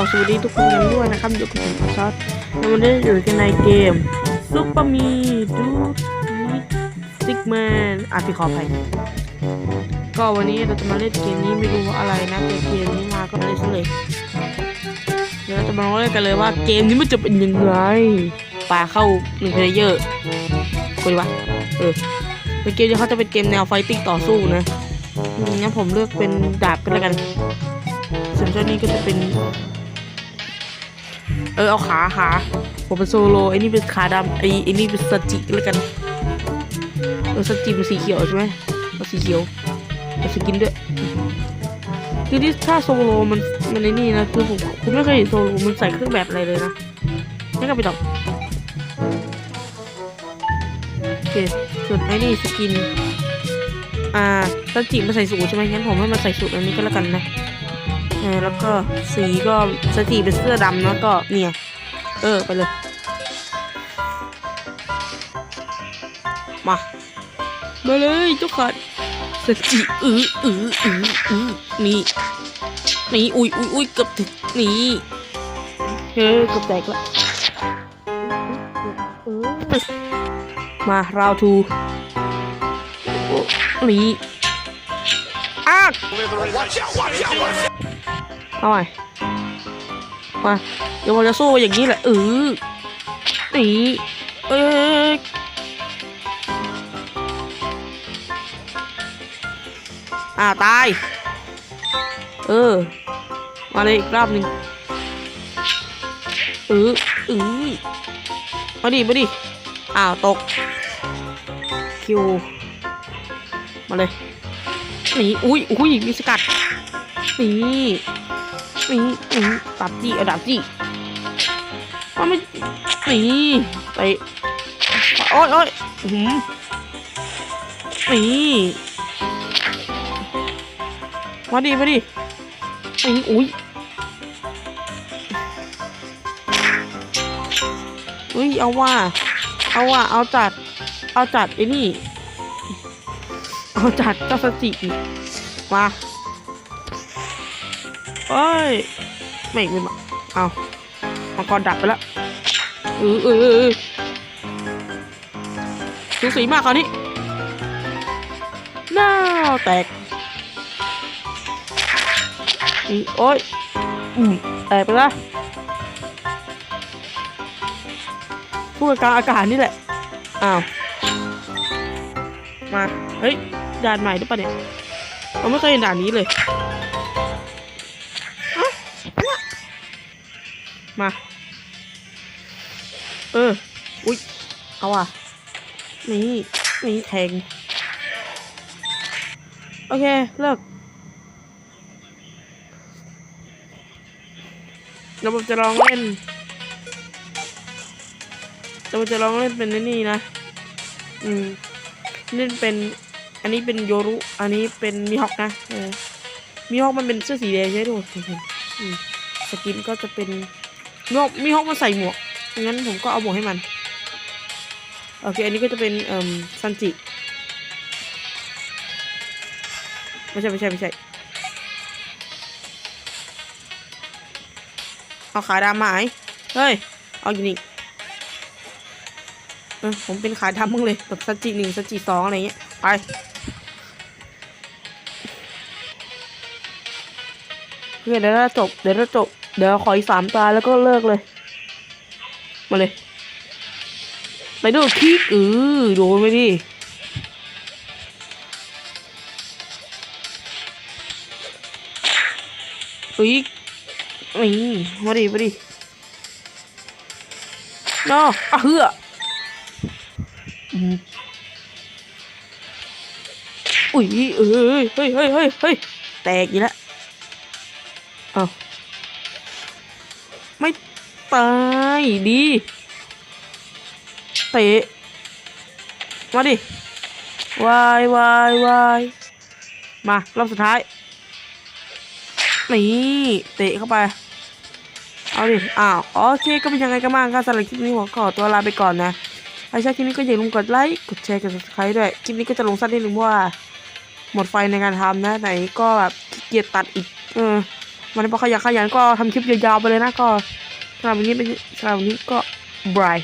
เอาสวัสดีทุกคนกันด้วยนะครับอยู่กับผมซอสแล้ววันนี้อยู่กันในเกมซุปเปอร์มีดูซิกแมนอะพี่ขอภัยก็วันนี้เราจะมาเล่นเกมนี้ไม่รู้ว่าอะไรนะแต่เกมนี้มาก็เล่นซะเลย เดี๋ยวเราจะมาลองเล่นกันเลยว่าเกมนี้มันจะเป็นยังไงป่าเข้าหนึ่งเพลเยอร์คุยวะเออเป็นเกมที่เขาจะเป็นเกมแนวไฟติ้งต่อสู้นะอืมงั้นผมเลือกเป็นดาบกันแล้วกันส่วนเจ้านี้ก็จะเป็น เออเอาขาขาผมเป็นโซโลไอ้นี่เป็นขาดำไอ้ไอ้นี่เป็นสจิแล้วกันเออสจิเป็นสีเขียวใช่ไหมเอาสีเขียวเอาสกินด้วยคือที่ถ้าโซโลมันมันไอ้นี่นะคือผมผมไม่เคยเห็นโซโลมันใส่เครื่องแบบอะไรเลยนะไม่ก็ไปต่อโอเคส่วนไอ้นี่สกิน อ่าสจิมาใส่สูทใช่ไหมงั้นผมให้มันใส่สูทอันนี้ก็แล้วกันนะ เออแล้วก็สีก็สตีเป็นเสื้อดำแล้วก็เนี่ย เออไปเลย มา มาเลยเจ้าขาดสติอืออืออืออือนี่ นี่ อุ้ยอุ้ยอุ้ยเกือบถึงนี่เฮ้ยเกือบแตกละมาราวทูนี่อ้าก เอาใหม่มาเดี๋ยวผมจะสู้อย่างนี้แหละเออนี่เอ้ยอ่าตาย เออ มาเลยอีกรอบหนึ่งเออเออมาดิมาดิอ้าวตก คิว มาเลยหนีอุ้ยอุ้ยมีสกัดหนี นี่นี่ดับจี้เอาดับจี้ว่าไม่นี่ไปโอ้ยโอ้ยหืมนี่มาดิมาดินี่อุ้ยอุ้ยเอาว่า เอาว่า เอาจัด เอาจัดไอ้นี่ เอาจัดเจ้าสติมา เอ้ยไม่ไม่มาเอามังกรดับไปแล้วเออเออสูสีมากคราวนี้น้าแตกอีโอ้ยอืมแตกไปแล้วพูดกลางอากาศนี่แหละ อ้าว มา เฮ้ย ด่านใหม่หรือเปล่าเนี่ย เราไม่เคยเห็นด่านนี้เลย มา เออ อุ๊ย เอาอะ นี่ นี่แทง โอเค เลิกเดี๋ยวผมจะลองเล่นเดี๋ยวผมจะลองเล่นเป็นนี่นะ อืม เล่นเป็น อันนี้เป็นโยรุ อันนี้เป็นมิฮอกนะ เออมิฮอกมันเป็นเสื้อสีแดงใช่ไหมทุกคนสกินก็จะเป็น มีฮกมีฮกมาใส่หมวก งั้นผมก็เอาหมวกให้มัน โอเค อันนี้ก็จะเป็นเอ่อซันจิ ไม่ใช่ไม่ใช่ไม่ใช่ เอาขาดำมาไหมเฮ้ย เอาอยู่นี่เออผมเป็นขาดำมึงเลย แบบซันจิหนึ่งซันจิสองอะไรเงี้ย ไปเพื่อเดี๋ยวเราจบ เดี๋ยวเราจบ เดี๋ยวขออีกสามตาแล้วก็เลิกเลย มาเลยไปดูคิกเออโดนไปดิอุ้ยนี่มาดิมาดินออะเฮือออุ้ยเอ้ยเฮ้ยเฮ้ยเฮ้ยเฮ้ยแตกอีกแล้วอ้า ไม่ตายดีเตะมาดิวายวายวายมารอบสุดท้ายนี่เตะเข้าไป เอาดิ อ้าว โอเค ก็เป็นยังไงกันบ้างครับสำหรับคลิปนี้ผมขอตัวลาไปก่อนนะถ้าชอบคลิปนี้ก็อย่าลืมกดไลค์ กดแชร์ กด subscribe ด้วย คลิปนี้ก็จะลงสั้นนิดนึงเพราะว่า หมดไฟในการทำนะ ไหนก็แบบเกียจตัดอีก เออ วันนี้พอขยันขยันก็ทำคลิปยาวๆไปเลยนะก็สำหรับวันนี้เป็นสำหรับวันนี้ก็บาย